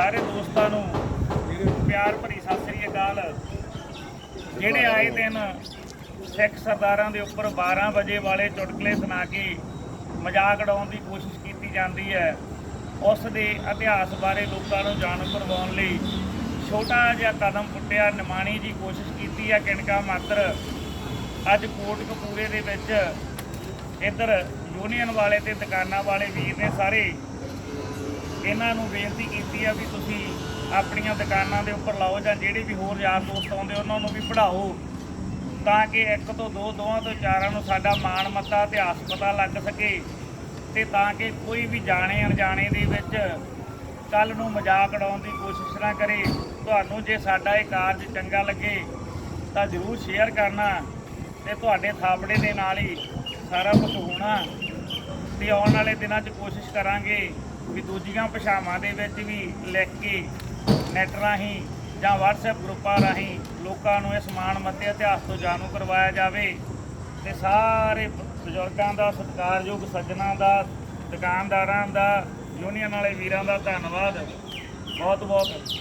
ਸਾਰੇ ਦੋਸਤਾਂ ਨੂੰ ਪਿਆਰ ਭਰੀ ਸਤਿ ਸ੍ਰੀ ਅਕਾਲ। ਜਿਹੜੇ ਆਏ ਦਿਨ ਸਿੱਖ ਸਰਦਾਰਾਂ ਦੇ ਉੱਪਰ 12 ਵਜੇ ਵਾਲੇ ਚੁਟਕਲੇ ਸੁਣਾ ਕੇ ਮਜ਼ਾਕ ਉਡਾਉਣ ਦੀ ਕੋਸ਼ਿਸ਼ ਕੀਤੀ ਜਾਂਦੀ ਹੈ, ਉਸ ਦੇ ਇਤਿਹਾਸ ਬਾਰੇ ਲੋਕਾਂ ਨੂੰ ਜਾਣੂ ਕਰਵਾਉਣ ਲਈ ਛੋਟਾ ਜਿਹਾ ਕਦਮ ਪੁੱਟਿਆ ਨਿਮਾਣੀ ਜੀ ਕੋਸ਼ਿਸ਼ ਕੀਤੀ ਹੈ, ਕਿਣਕਾ ਮਾਤਰ ਅੱਜ ਕੋਟ ਕੋਟਕਪੂਰੇ ਦੇ ਵਿੱਚ ਇੱਧਰ ਯੂਨੀਅਨ ਵਾਲੇ ਤੇ ਦੁਕਾਨਾਂ ਵਾਲੇ ਵੀਰ ਨੇ ਸਾਰੇ ਇਹਨਾਂ ਨੂੰ ਬੇਨਤੀ ਕੀਤੀ ਆ ਵੀ ਤੁਸੀਂ ਆਪਣੀਆਂ ਦੁਕਾਨਾਂ ਦੇ ਉੱਪਰ ਲਾਓ ਜਾਂ ਜਿਹੜੇ ਵੀ ਹੋਰ ਯਾਰ ਦੋਸਤ ਆਉਂਦੇ ਉਹਨਾਂ ਨੂੰ ਵੀ ਪੜ੍ਹਾਓ, ਤਾਂ ਕਿ ਇੱਕ ਤੋਂ ਦੋ, ਦੋਵਾਂ ਤੋਂ ਚਾਰਾਂ ਨੂੰ ਸਾਡਾ ਮਾਣ ਮੱਤਾ ਇਤਿਹਾਸ ਪਤਾ ਲੱਗ ਸਕੇ ਤੇ ਤਾਂ ਕਿ ਕੋਈ ਵੀ ਜਾਣੇ ਅਣਜਾਣੇ ਦੇ ਵਿੱਚ ਕੱਲ ਨੂੰ ਮਜ਼ਾਕ ਉਡਾਉਣ ਦੀ ਕੋਸ਼ਿਸ਼ ਨਾ ਕਰੇ। ਤੁਹਾਨੂੰ ਜੇ ਸਾਡਾ ਇਹ ਕਾਰਜ ਚੰਗਾ ਲੱਗੇ ਤਾਂ ਜਰੂਰ ਸ਼ੇਅਰ ਕਰਨਾ ਤੇ ਤੁਹਾਡੇ ਥਾਪੜੇ ਦੇ ਨਾਲ ਹੀ ਸਾਰਾ ਕੁਝ ਹੋਣਾ ਤੇ ਆਉਣ ਵਾਲੇ ਦਿਨਾਂ 'ਚ ਕੋਸ਼ਿਸ਼ ਕਰਾਂਗੇ। ਵੀ ਦੂਜੀਆਂ ਭਾਸ਼ਾਵਾਂ ਦੇ ਵਿੱਚ ਵੀ ਲਿਖ ਕੇ ਨੈਟ ਰਾਹੀਂ ਜਾਂ WhatsApp ਗਰੁੱਪਾਂ ਰਾਹੀਂ ਲੋਕਾਂ ਨੂੰ ਇਸ ਮਾਣ ਮੱਤੇ ਇਤਿਹਾਸ ਤੋਂ ਜਾਣੂ ਕਰਵਾਇਆ ਜਾਵੇ ਤੇ ਸਾਰੇ ਬਜ਼ੁਰਗਾਂ ਦਾ ਸਤਿਕਾਰਯੋਗ ਸੱਜਣਾ ਦਾ, ਦੁਕਾਨਦਾਰਾਂ ਦਾ, ਯੂਨੀਅਨ ਵਾਲੇ ਵੀਰਾਂ ਦਾ ਧੰਨਵਾਦ। ਬਹੁਤ ਬਹੁਤ